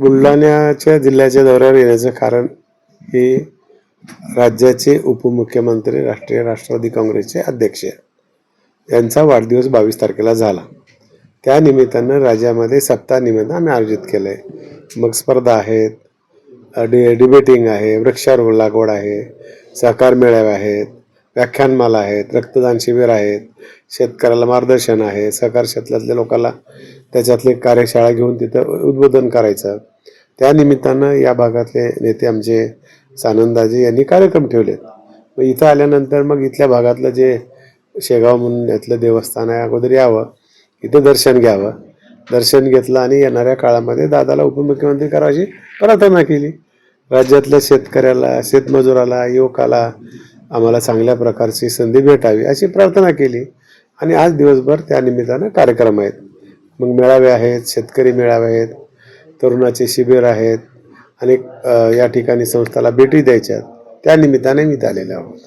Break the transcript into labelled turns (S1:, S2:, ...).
S1: बुलढाण्याच्या जिल्ह्याच्या दौऱ्यावर येण्याचं कारण हे राज्याचे उपमुख्यमंत्री राष्ट्रीय राष्ट्रवादी काँग्रेसचे अध्यक्ष यांचा वाढदिवस बावीस तारखेला झाला. त्या निमित्तानं राज्यामध्ये सप्ताह निमित्त आम्ही आयोजित केलं आहे मग स्पर्धा आहेत डि डिबेटिंग आहे वृक्षारोपण लागवड आहे सहकार मेळावे आहेत व्याख्यानमाला आहेत रक्तदान शिबिर आहेत शेतकऱ्याला मार्गदर्शन आहे सहकार क्षेत्रातल्या लोकांना त्याच्यातली कार्यशाळा घेऊन तिथं उद्बोधन करायचं. त्यानिमित्तानं या भागातले नेते आमचे सानंदाजी यांनी कार्यक्रम ठेवलेत. मग इथं आल्यानंतर मग इथल्या भागातलं जे शेगाव म्हणून यातलं देवस्थान आहे अगोदर यावं इथं दर्शन घ्यावं. दर्शन घेतलं आणि येणाऱ्या काळामध्ये दादाला उपमुख्यमंत्री करायची प्रार्थना केली. राज्यातल्या शेतकऱ्याला शेतमजुराला युवकाला आम्हाला चांगल्या प्रकारची संधी भेटावी अशी प्रार्थना केली. आणि आज दिवसभर त्या निमित्तानं कार्यक्रम आहेत. मग मेळावे आहेत शेतकरी मेळावे आहेत. तरुणाचे शिबिर आहेत. अनेक या ठिकाणी संस्थाला भेटी द्यायच्या त्या निमित्ताने मी आलेलो आहोत.